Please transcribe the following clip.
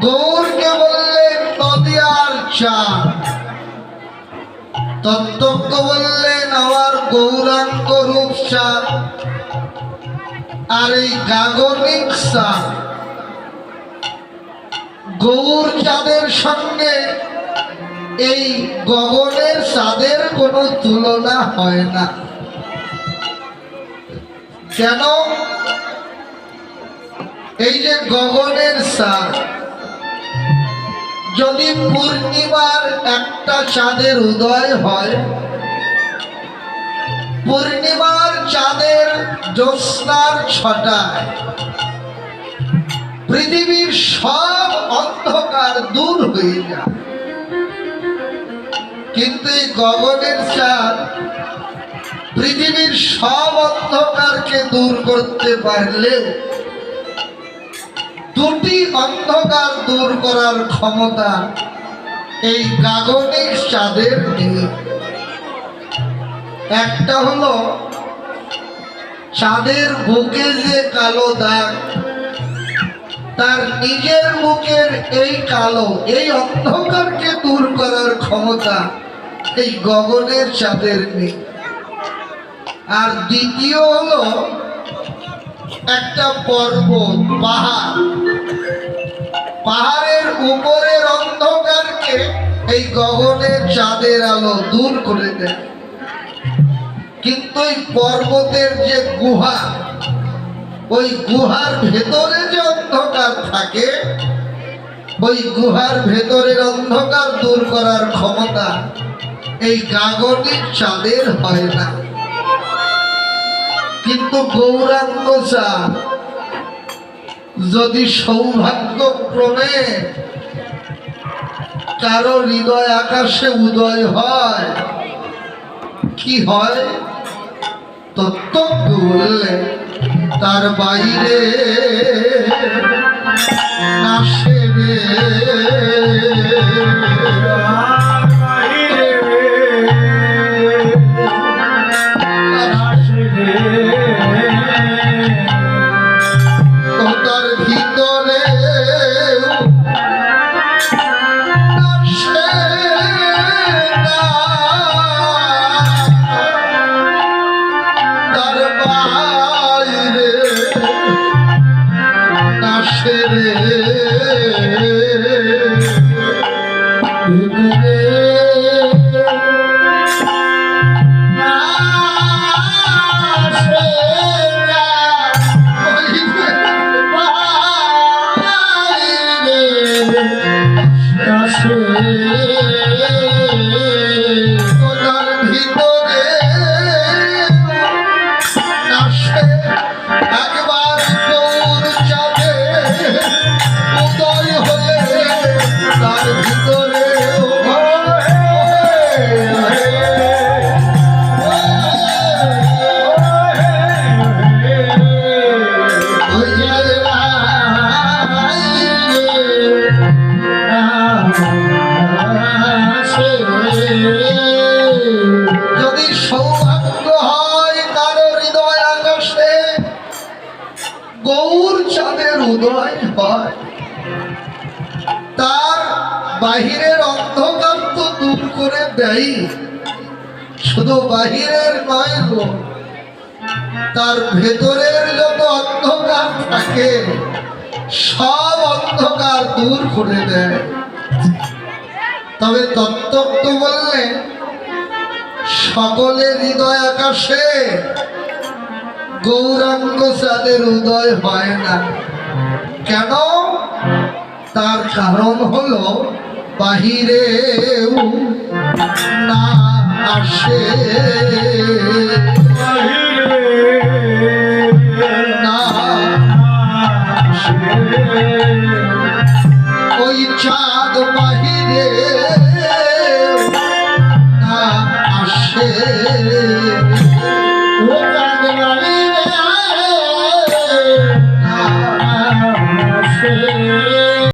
গৌরকে বললেন নদিয়ার চাঁদ। তত্ত্বজ্ঞ বললেন আমার গৌরাঙ্গ রূপ চাঁদ। আর এই গাগনিক চাঁদ। গৌর চাঁদের সঙ্গে এই গগনের চাঁদের কোনো তুলনা হয় না। কেন? এই যে গগনের চাঁদ। যদি পূর্ণিমার একটা চাঁদের উদয় হয়, পূর্ণিমার চাঁদের জ্যোৎস্নার ছটায় পৃথিবীর সব অন্ধকার দূর হয়ে যায়। কিন্তু এই গগনের চাঁদ পৃথিবীর সব অন্ধকারকে দূর করতে পারলেও দুটি অন্ধকার দূর করার ক্ষমতা এই গাগনিক চাঁদের নেই। একটা হলো চাঁদের বুকে যে কালো দাগ, তার নিজের মুখের এই কালো, এই অন্ধকারকে দূর করার ক্ষমতা এই গগনের চাঁদের নেই। আর দ্বিতীয় হলো একটা পর্বত, পাহাড়। পাহাড়ের উপরের অন্ধকারকে এই গগনের চাঁদের আলো দূর করে দেয়। কিন্তু ওই পর্বতের যে গুহা, ওই গুহার ভেতরে যে অন্ধকার থাকে, ওই গুহার ভেতরের অন্ধকার দূর করার ক্ষমতা এই গাগনিক চাঁদের হয় না। কিন্তু গৌরাঙ্গ চাঁদ যদি সৌভাগ্যক্রমে কারও হৃদয় আকাশে উদয় হয় কি হয়? তত্ত্ব বললে তার বাইরে ওনার উদয় হয়। তার বাহিরের অন্ধকার তো দূর করে দেয় শুধু বাহিরের নয় তার ভেতরের যত অন্ধকার থাকে, সব অন্ধকার দূর করে দেয়। তবে তত্ত্বজ্ঞ বললেন সকলের হৃদয় আকাশে, গৌরাঙ্গ চাঁদের উদয় হয় না। কেন? তার কারণ হলো বাহিরেও না আসে। ওই বাহিরে না আসে।